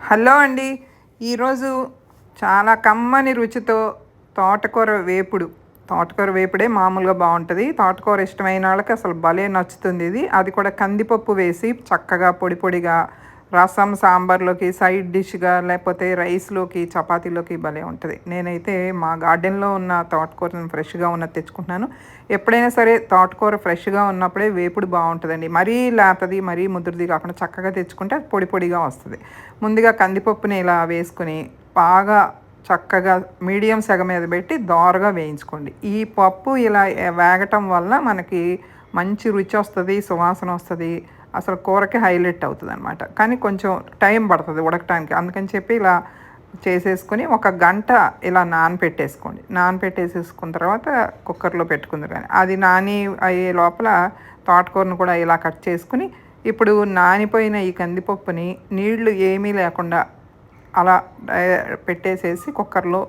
Hello అండి. ఈరోజు చాలా కమ్మని రుచితో తోటకూర వేపుడు. తోటకూర వేపుడే మామూలుగా బాగుంటుంది. తోటకూర ఇష్టమైన వాళ్ళకి అసలు భలే నచ్చుతుంది ఇది. అది కూడా కందిపప్పు వేసి చక్కగా పొడి పొడిగా రసం సాంబార్లోకి సైడ్ డిష్గా లేకపోతే రైస్లోకి చపాతీలోకి భలే ఉంటుంది. నేనైతే మా గార్డెన్లో ఉన్న తోటకూరను ఫ్రెష్గా ఉన్నది తెచ్చుకుంటున్నాను. ఎప్పుడైనా సరే తోటకూర ఫ్రెష్గా ఉన్నప్పుడే వేపుడు బాగుంటుందండి. మరీ లేతది మరీ ముదురుది కాకుండా చక్కగా తెచ్చుకుంటే పొడి పొడిగా వస్తుంది. ముందుగా కందిపప్పుని ఇలా వేసుకుని బాగా చక్కగా మీడియం సెగ మీద పెట్టి దోరగా వేయించుకోండి. ఈ పప్పు ఇలా వేగటం వల్ల మనకి మంచి రుచి వస్తుంది సువాసన వస్తుంది అసలు కూరకి హైలైట్ అవుతుంది అనమాట కానీ కొంచెం టైం పడుతుంది ఉడకటానికి. అందుకని చెప్పి ఇలా చేసేసుకొని ఒక గంట ఇలా నానపెట్టేసుకోండి. నానపెట్టేసేసుకున్న తర్వాత కుక్కర్లో పెట్టుకుంది కానీ అది నాని అయ్యే లోపల తోటకూరను కూడా ఇలా కట్ చేసుకుని ఇప్పుడు నానిపోయిన ఈ కందిపప్పుని నీళ్ళు ఏమీ లేకుండా అలా పెట్టేసేసి కుక్కర్లో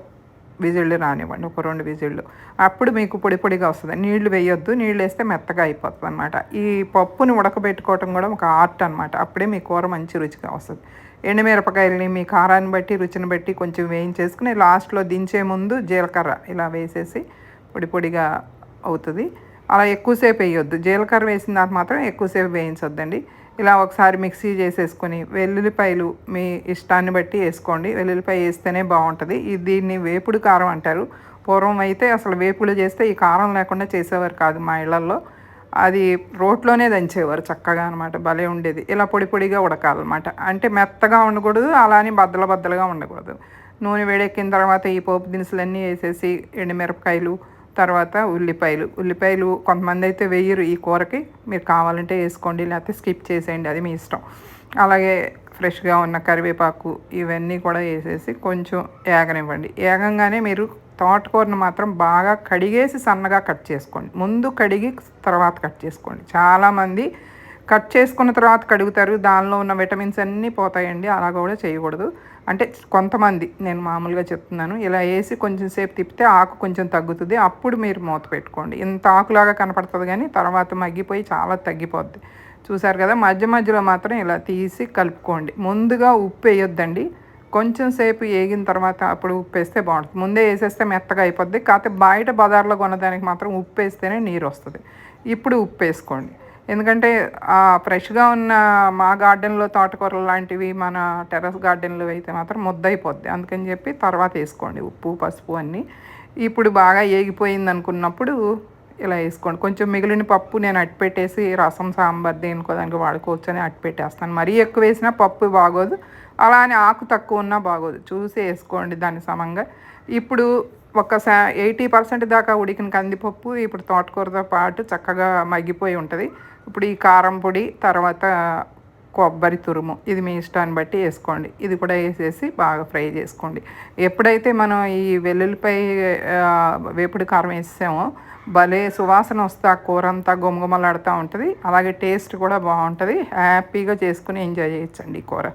విజిళ్ళు రానివ్వండి ఒక రెండు విజిళ్ళు. అప్పుడు మీకు పొడి పొడిగా వస్తుంది. నీళ్ళు వేయొద్దు నీళ్ళు వేస్తే మెత్తగా అయిపోతుంది అనమాట ఈ పప్పుని ఉడకబెట్టుకోవటం కూడా ఒక ఆర్ట్ అనమాట అప్పుడే మీ కూర మంచి రుచిగా వస్తుంది. ఎండుమిరపకాయలని మీ కారాన్ని బట్టి రుచిని బట్టి కొంచెం వేయించేసుకుని లాస్ట్లో దించే ముందు జీలకర్ర ఇలా వేసేసి పొడి పొడిగా అవుతుంది. అలా ఎక్కువసేపు వేయొద్దు. జీలకర్ర వేసిన దాకా మాత్రం ఎక్కువసేపు వేయించొద్దండి. ఇలా ఒకసారి మిక్సీ చేసేసుకొని వెల్లుల్లిపాయలు మీ ఇష్టాన్ని బట్టి వేసుకోండి. వెల్లుల్లిపాయ వేస్తేనే బాగుంటుంది. దీన్ని వేపుడు కారం అంటారు. పూర్వం అయితే అసలు వేపుడు చేస్తే ఈ కారం లేకుండా చేసేవారు కాదు మా ఇళ్ళల్లో అది రోట్లోనే దంచేవారు చక్కగా అనమాట భలే ఉండేది. ఇలా పొడి పొడిగా ఉడకాలన్నమాట. అంటే మెత్తగా ఉండకూడదు అలానే బద్దల బద్దలుగా ఉండకూడదు. నూనె వేడెక్కిన తర్వాత ఈ పోపు దినుసులన్నీ వేసేసి ఎండుమిరపకాయలు తర్వాత ఉల్లిపాయలు. ఉల్లిపాయలు కొంతమంది అయితే వేయరు ఈ కూరకి. మీరు కావాలంటే వేసుకోండి లేకపోతే స్కిప్ చేసేయండి. అది మీ ఇష్టం. అలాగే ఫ్రెష్గా ఉన్న కరివేపాకు ఇవన్నీ కూడా వేసేసి కొంచెం ఏగనివ్వండి. ఏగంగానే మీరు తోటకూరను మాత్రం బాగా కడిగేసి సన్నగా కట్ చేసుకోండి. ముందు కడిగి తర్వాత కట్ చేసుకోండి. చాలామంది కట్ చేసుకున్న తర్వాత కడుగుతారు. దానిలో ఉన్న విటమిన్స్ అన్నీ పోతాయండి. అలా కూడా చేయకూడదు. అంటే కొంతమంది నేను మామూలుగా చెప్తున్నాను ఇలా వేసి కొంచెం సేపు తిప్పితే ఆకు కొంచెం తగ్గుతుంది అప్పుడు మీరు మూత పెట్టుకోండి. ఇంత ఆకులాగా కనపడుతుంది కానీ తర్వాత మగ్గిపోయి చాలా తగ్గిపోద్ది. చూసారు కదా మధ్య మధ్యలో మాత్రం ఇలా తీసి కలుపుకోండి. ముందుగా ఉప్పు వేయొద్దండి. కొంచెం సేపు వేగిన తర్వాత అప్పుడు ఉప్పు వేస్తే బాగుంటుంది. ముందే వేసేస్తే మెత్తగా అయిపోద్ది. కాకపోతే బయట బజార్లో కొనదానికి మాత్రం ఉప్పు వేస్తేనే నీరు వస్తుంది. ఇప్పుడు ఉప్పు వేసుకోండి. ఎందుకంటే ఫ్రెష్గా ఉన్న మా గార్డెన్లో తోటకూరలు లాంటివి మన టెర్రస్ గార్డెన్లో అయితే మాత్రం ముద్దైపోద్ది అందుకని చెప్పి తర్వాత వేసుకోండి ఉప్పు పసుపు అన్నీ. ఇప్పుడు బాగా ఏగిపోయింది అనుకున్నప్పుడు ఇలా వేసుకోండి. కొంచెం మిగిలిన పప్పు నేను అట్టిపెట్టేసి రసం సాంబార్ దేనికో దానికి వాడుకోవచ్చు అని అట్టిపెట్టేస్తాను మరీ ఎక్కువ వేసినా పప్పు బాగోదు. అలా అని ఆకు తక్కువ ఉన్నా బాగోదు. చూసి వేసుకోండి దాని సమంగా. ఇప్పుడు ఒక సా ఎయిటీ పర్సెంట్ దాకా ఉడికిన కందిపప్పు ఇప్పుడు తోటకూరతో పాటు చక్కగా మగ్గిపోయి ఉంటుంది. ఇప్పుడు ఈ కారం పొడి తర్వాత కొబ్బరి తురుము ఇది మీ ఇష్టాన్ని బట్టి వేసుకోండి. ఇది కూడా వేసేసి బాగా ఫ్రై చేసుకోండి. ఎప్పుడైతే మనం ఈ వెల్లుల్లిపై వేపుడు కారం వేసామో భలే సువాసన వస్తే ఆ కూర అంతా గుమగుమలాడుతూ ఉంటుంది. అలాగే టేస్ట్ కూడా బాగుంటుంది. హ్యాపీగా చేసుకుని ఎంజాయ్ చేయొచ్చండి ఈ కూర.